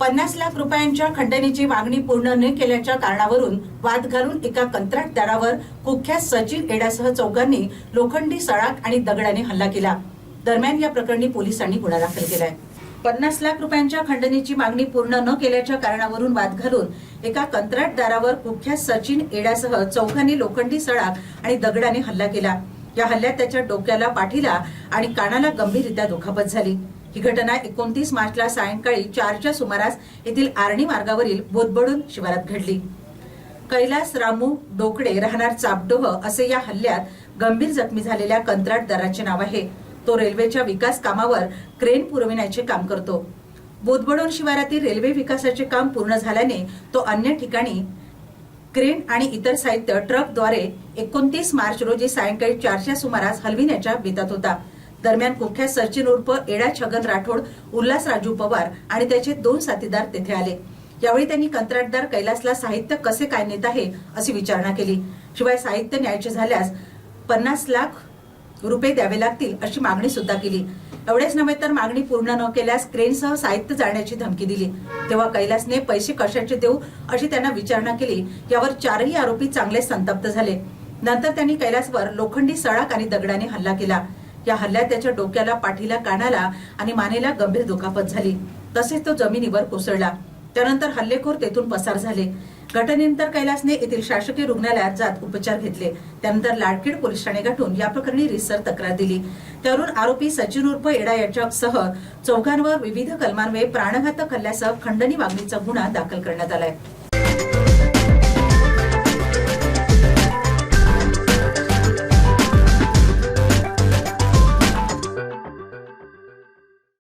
पन्नास लाख रुपयांच्या खंडणीची मागणी पूर्ण न केल्याच्या कारणावरून वाद घालून एका कंत्राटदारावर कुख्यात सचिन एडासह चौघांनी लोखंडी सळाक आणि दगडाने हल्ला केला. दरम्यान या प्रकरणी पोलिसांनी गुन्हा दाखल केलाय. पन्नास लाख रुपयांच्या खंडणीची मागणी पूर्ण न केल्याच्या कारणावरून वाद घालून एका कंत्राटदारावर कुख्यात सचिन एडासह चौघांनी लोखंडी सळाक आणि दगडाने हल्ला केला. या हल्ल्यात त्याच्या डोक्याला पाठीला आणि कानाला गंभीररित्या दुखापत झाली. ही घटना एकोणतीस मार्चला सायंकाळी चारच्या सुमारास येथील आर्णी मार्गावरील बोदबडून शिवारात घडली. कैलास रामू डोकडे राहणार चापडोह असे या हल्ल्यात गंभीर जखमी झालेल्या कंत्राटदाराचे नाव आहे. तो रेल्वेच्या विकास कामावर क्रेन पुरविण्याचे काम करतो. बोदबडोन शिवारातील रेल्वे विकासाचे काम पूर्ण झाल्याने तो अन्य ठिकाणी क्रेन आणि इतर साहित्य ट्रकद्वारे एकोणतीस मार्च रोजी सायंकाळी चारच्या सुमारास हलविण्याच्या बेतात होता. दरम्यान कुख्यात सचिन उर्फ एडा छगन राठोड उल्हास राजू पवार आणि त्याचे दोन साथीदार तेथे आले. यावेळी त्यांनी कंत्राटदार कैलासला साहित्य कसे काय नेत आहे अशी विचारणा केली. शिवाय साहित्य न्यायचे झाल्यास पन्नास लाख रुपये द्यावे लागतील अशी मागणी सुद्धा केली. एवढेच नव्हे तर मागणी पूर्ण न केल्यास क्रेनसह साहित्य जाण्याची धमकी दिली. तेव्हा कैलासने पैसे कशाचे देऊ अशी त्यांना विचारणा केली. यावर चारही आरोपी चांगले संतप्त झाले. नंतर त्यांनी कैलासवर लोखंडी सळाक आणि दगडाने हल्ला केला. या हल्ल्यात त्याच्या डोक्याला पाठीला कानाला आणि मानेला गंभीर दुखापत झाली. तसेच तो जमिनीवर कोसळला. त्यानंतर हल्लेखोर तेथून पसार झाले. घटनेनंतर कैलासने येथील शासकीय रुग्णालयात जात उपचार घेतले. त्यानंतर लाडखेड पोलीस ठाणे गाठून या प्रकरणी रिसर तक्रार दिली. त्यावरून आरोपी सचिन उर्फ एडा याच्यासह चौघांवर विविध कलमान्वये प्राणघातक हल्ल्यासह खंडणी मागणीचा गुन्हा दाखल करण्यात आलाय.